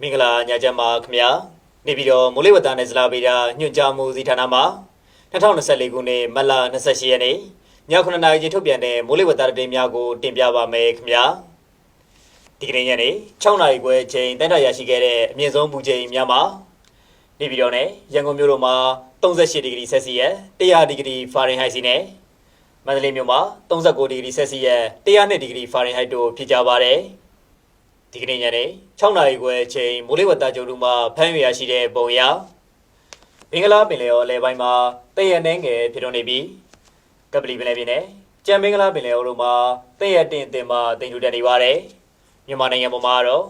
မင်္ဂလာညချမ်းပါခင်ဗျာနေပြီးတော့မိုးလေဝသနဲ့ဇလာဗေဒညွှန်ကြားမှုစီဌာနမှာ2024ခုနှစ်မတ်လ28ရက်နေ့ည9:00နာရီချိန်ထုတ်ပြန်တဲ့မိုးလေဝသသတင်းများကိုတင်ပြပါမယ်ခင်ဗျာဒီကနေ့ညနေ6:00နာရီခွဲချိန်တန်းတရရှိခဲ့တဲ့အမြင့်ဆုံးပူချိန်များမှာနေပြီးတော့နဲ့ရန်ကုန်မြို့တော်မှာ38ဒီဂရီဆက်စီယပ်100ဒီဂရီဖာရင်ဟိုက်စီနဲ့မန္တလေးမြို့မှာ39ဒီဂရီဆက်စီယပ်102ဒီဂရီဖာရင်ဟိုက်တို့ဖြစ်ကြပါတယ် ဒီကနေ့ညနေ6နာရီခွဲအချိန်မိုးလေဝသကြုံတူမှာဖမ်းရရရှိတဲ့ပုံရဘင်္ဂလားပင်လယ်ော်အလဲပိုင်းမှာတည့်ရနှဲငယ်ဖြစ်တော်နေပြီးကပလီပင်လယ်ပြင်နဲ့ကြံဘင်္ဂလားပင်လယ်ော်တို့မှာတည့်ရတင်တင်မှာတင်ထူတက်နေပါတယ်မြန်မာနိုင်ငံပေါ်မှာတော့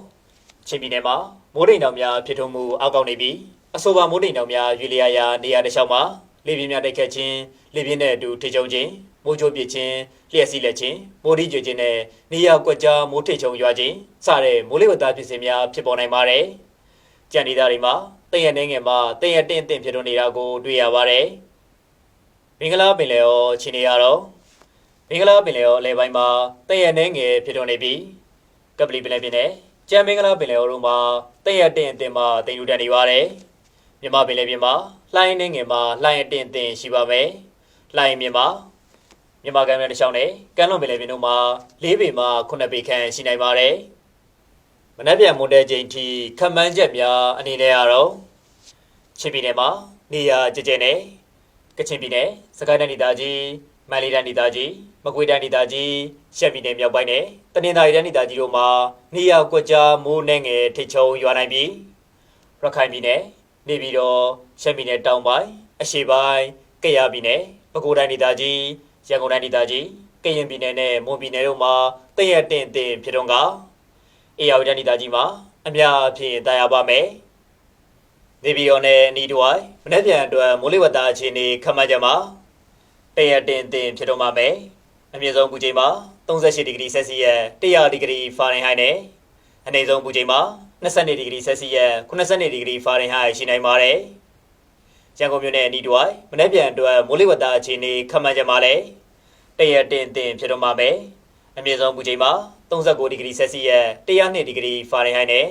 ချင်းပြည်နယ်မှာမိုးတိမ်တောင်များဖြစ်ထွန်းမှုအောက်ကောက်နေပြီးအဆိုပါမိုးတိမ်တောင်များရွေလျာရာနေရာတစ်လျှောက်မှာလေပြင်းများတိုက်ခတ်ခြင်းလေပြင်းနဲ့အတူထိချုံခြင်း မိုးကြိုးပစ်ခြင်းလျှက်စီးလက်ခြင်းမိုးရီကျွေခြင်းနဲ့နေရာကွက်ကြားမိုးထိချုံရွာခြင်းစတဲ့မိုးလေဝသဖြစ်စဉ်များဖြစ်ပေါ်နိုင်ပါတယ်။ကြံဒေသတွေမှာတည့်ရနေငယ်မှာတည့်ရတင်းတင်းဖြစ်ထွန်းနေတာကိုတွေ့ရပါတယ်။မင်္ဂလာပင်လယ်ော်ခြေနေရတော့မင်္ဂလာပင်လယ်ော်အလဲပိုင်းမှာတည့်ရနေငယ်ဖြစ်ထွန်းနေပြီးကပလီပင်လယ်ပြင်နဲ့ကြံမင်္ဂလာပင်လယ်ော်တို့မှာတည့်ရတင်းတင်းမှာတင်ယူတက်နေပါတယ်။မြမပင်လယ်ပြင်မှာလှိုင်းနေငယ်မှာလှိုင်းအတင်းတင်းရှိပါမယ်။လှိုင်းမြင်မှာ မြန်မာကမ်းမြေတစ်လျှောက်နဲ့ကမ်းလွန်ပင်လယ်ပြင်တို့မှာ၄ပေမှ9ပေခန့်ရှိနိုင်ပါတယ်။မနက်ဖြန်မွန်တဲချိန်ထိခန့်မှန်းချက်များအနေနဲ့ကတော့ချင်းပြည်နယ်မှာနေရာကျကျနဲ့ကချင်ပြည်နယ်စကိုင်းတိုင်းဒေသကြီးမန္တလေးတိုင်းဒေသကြီးမကွေးတိုင်းဒေသကြီးရှမ်းပြည်နယ်မြောက်ပိုင်းနဲ့တနင်္သာရီတိုင်းဒေသကြီးတို့မှာနေရာကွက်ကြားမိုးနှဲငယ်ထိတ်ချုံရွာနိုင်ပြီးရခိုင်ပြည်နယ်နေပြည်တော်ရှမ်းပြည်နယ်တောင်ပိုင်းအရှေ့ပိုင်းကယားပြည်နယ်ပဲခူးတိုင်းဒေသကြီး ရန်ကုန်တိုင်းဒေသကြီးကရင်ပြည်နယ်နဲ့မွန်ပြည်နယ်တို့မှာတည့်ရတင်တင်ဖြစ်တော့ကအေရဝတီတိုင်းဒေသကြီးမှာအများအပြားတာယာပါမယ်။နေပြည်တော်နဲ့အနီးတစ်ဝိုက်မနေ့ပြန်အတွက်မိုးလေဝသအခြေအနေခန့်မှန်းချက်မှာတည့်ရတင်တင်ဖြစ်တော့မှာမယ်။အမြင့်ဆုံးပူချိန်မှာ38ဒီဂရီဆက်စီယပ်100ဒီဂရီဖာရင်ဟိုက်နဲ့အနည်းဆုံးပူချိန်မှာ22ဒီဂရီဆက်စီယပ်82ဒီဂရီဖာရင်ဟိုက်ရှိနိုင်ပါတယ်။ရန်ကုန်မြို့နယ်အနီးတစ်ဝိုက်မနေ့ပြန်အတွက်မိုးလေဝသအခြေအနေခန့်မှန်းချက်မှာလည်း တရတင်တင်ဖြစ်တော့မှာပဲအမြင့်ဆုံးပူချိန်မှာ39ဒီဂရီဆက်စီယပ်102ဒီဂရီဖာရင်ဟိုက်နဲ့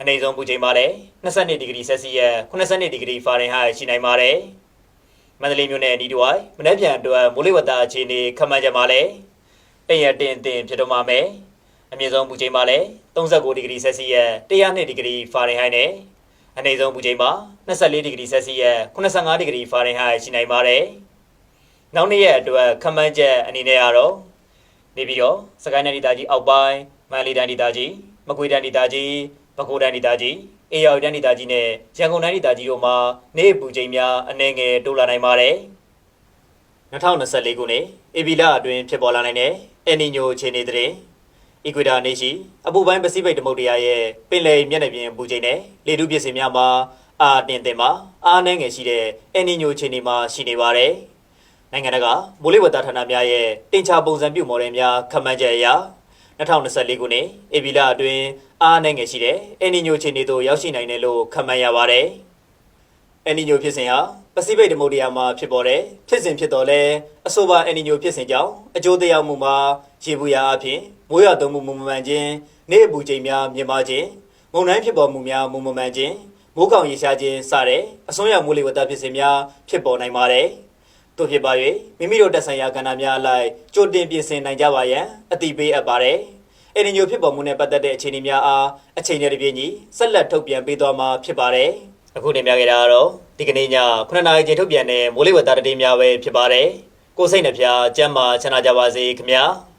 အနည်းဆုံးပူချိန်မှာလည်း22ဒီဂရီဆက်စီယပ်82ဒီဂရီဖာရင်ဟိုက်ရှိနိုင်ပါတယ်မန္တလေးမြို့နယ်အနီးတစ်ဝိုက်မနေ့ပြန်အတွက်မိုးလေဝသအခြေအနေခန့်မှန်းချက်မှာလည်းတရတင်တင်ဖြစ်တော့မှာပဲအမြင့်ဆုံးပူချိန်မှာလည်း39ဒီဂရီဆက်စီယပ်102ဒီဂရီဖာရင်ဟိုက်နဲ့အနည်းဆုံးပူချိန်မှာ24ဒီဂရီဆက်စီယပ်85ဒီဂရီဖာရင်ဟိုက်ရှိနိုင်ပါတယ်။ နောက်နေ့ရက်အတွက်ခန့်မှန်းချက်အနေနဲ့ကတော့နေပြီးတော့စကိုင်းတိုင်းဒေသကြီးအောက်ပိုင်းမန္တလေးတိုင်းဒေသကြီးမကွေးတိုင်းဒေသကြီးပဲခူးတိုင်းဒေသကြီးအေရဝတီတိုင်းဒေသကြီးနဲ့ရန်ကုန်တိုင်းဒေသကြီးတို့မှာနေ့ပူချိန်များအနည်းငယ်တိုးလာနိုင်ပါတယ်။2024ခုနှစ်ဧပြီလအတွင်းဖြစ်ပေါ်လာနိုင်တဲ့အယ်နီညိုအခြေအနေသတင်းအီကွေဒါနေရှိအပူပိုင်းပစိဖိတ်သမုဒ္ဒရာရဲ့ပင်လယ်မျက်နှာပြင်ပူချိန်နဲ့လေထုပစ္စည်းများမှာအာတင်တင်မှာအားနည်းငယ်ရှိတဲ့အယ်နီညိုအခြေအနေမှာရှိနေပါတယ်။ နိုင်ငံတကာမိုးလေဝသဌာနများရဲ့တင်ချပုံစံပြုမော်ဒယ်များခန့်မှန်းချက်အရ2024ခုနှစ်ဧပြီလအတွင်းအားနည်းငယ်ရှိတဲ့အယ်နီညိုအခြေအနေသို့ရောက်ရှိနိုင်တယ်လို့ခန့်မှန်းရပါတယ်။အယ်နီညိုဖြစ်စဉ်ဟာပစိဖိတ်သမုဒ္ဒရာမှာဖြစ်ပေါ်တဲ့ဖြစ်စဉ်ဖြစ်တော်လဲအဆိုပါအယ်နီညိုဖြစ်စဉ်ကြောင့်အကျိုးသက်ရောက်မှုမှာရေဘူးရာအဖြစ်မိုးရွာသွန်းမှုမမှန်ခြင်းနေ့အပူချိန်များမြင့်မားခြင်းမုန်တိုင်းဖြစ်ပေါ်မှုများမမှန်ခြင်းမိုးကောင်ရေရှားခြင်းစတဲ့အစွန်းရောက်မိုးလေဝသဖြစ်စဉ်များဖြစ်ပေါ်နိုင်ပါတယ်။ တို့ဖြစ်ပါ၍မိမိတို့တက်ဆိုင်ရာကဏ္ဍများအလိုက်ကြိုတင်ပြင်ဆင်နိုင်ကြပါရန်အတိပေးအပ်ပါတယ်။အယ်နီညိုဖြစ်ပေါ်မှုနဲ့ပတ်သက်တဲ့အခြေအနေများအားအချိန်နဲ့တပြေးညီဆက်လက်ထုတ်ပြန်ပေးသွားမှာဖြစ်ပါတယ်။အခုတင်ပြခဲ့တာကတော့ဒီကနေ့ည9နာရီချိန်ထုတ်ပြန်တဲ့မိုးလေဝသသတင်းများပဲဖြစ်ပါတယ်။ကိုယ်စိတ်နှဖျားစမ်းမချမ်းသာကြပါစေခင်ဗျာ။